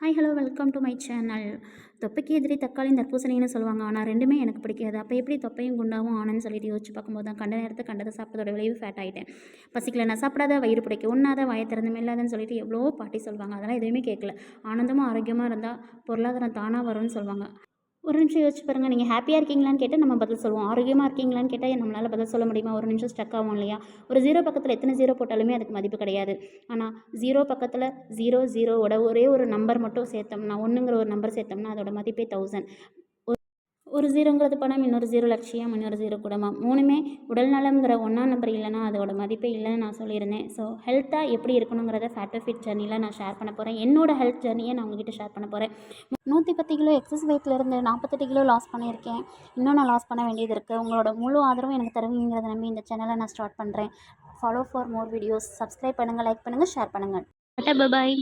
Hi hello welcome to my channel தொப்பைக்கு எதிரி தக்காளி தர்பூசணின்னு சொல்லுவாங்க. ஆனால் ரெண்டுமே எனக்கு பிடிக்காது. அப்போ எப்படி தொப்பையும் குண்டாவும் ஆனன்னு சொல்லிட்டு யோசிச்சு பார்க்கும்போது தான் கண்ட நேரத்தை கண்டதை சாப்பிட்டதோட விளைவு ஃபேட் ஆகிட்டேன் பசிக்கல நான் சாப்பிடாத வயிறு பிடிக்க. உண்ணாத வய திறந்து இல்லாதன்னு சொல்லிட்டு எவ்வளோ பாட்டி சொல்லுவாங்க. அதெல்லாம் எதுவுமே கேட்கல. ஆனந்தமாக ஆரோக்கியமாக இருந்தால் பொருளாதாரம் தானாக வரும்னு சொல்லுவாங்க. ஒரு நிமிஷம் யோசிச்சு பாருங்கள் நீங்கள் ஹாப்பியாக இருக்கீங்களான்னு கேட்டால் நம்ம பதில் சொல்லுவோம். ஆரோக்கியமாக இருக்கீங்களான்னு கேட்டால் நம்மளால் பதில் சொல்ல முடியுமா? ஒரு நிமிஷம் ஸ்டக் ஆகும் இல்லையா? ஒரு ஜீரோ பக்கத்தில் எத்தனை ஜீரோ போட்டாலுமே அதுக்கு மதிப்பு கிடையாது. ஆனால் ஜீரோ பக்கத்தில் ஜீரோ ஜீரோவோட ஒரே ஒரு நம்பர் மட்டும் சேர்த்தோம்னா ஒன்றுங்கிற ஒரு நம்பர் சேர்த்தோம்னா அதோட மதிப்பே தௌசண்ட் ஒரு ஜீரோங்கிறது பணம் இன்னொரு ஜீரோ லட்சியம் இன்னொரு ஜீரோ குடும்பம். மூணுமே உடல் நலம்ங்கிற ஒன்றாம் நம்பர் இல்லைன்னா அதோட மதிப்பே இல்லைன்னு நான் சொல்லியிருந்தேன். ஸோ ஹெல்த்தாக எப்படி இருக்கணுங்கிறத ஃபேட் ஃபிட் ஜர்னியில் நான் ஷேர் பண்ண போகிறேன் என்னோட ஹெல்த் ஜர்னியை நான் உங்ககிட்ட ஷேர் பண்ண போகிறேன் நூற்றி பத்து கிலோ எக்ஸஸ் வெயிட்லேருந்து நாற்பத்தெட்டு கிலோ லாஸ் பண்ணியிருக்கேன். இன்னும் நான் லாஸ் பண்ண வேண்டியது இருக்குது உங்களோட முழு ஆதரவும் எனக்கு தருவீங்கிறத நம்பி இந்த சேனலை நான் ஸ்டார்ட் பண்ணுறேன் follow for more videos subscribe பண்ணுங்கள் லைக் பண்ணுங்கள் ஷேர் பண்ணுங்கள் பாய்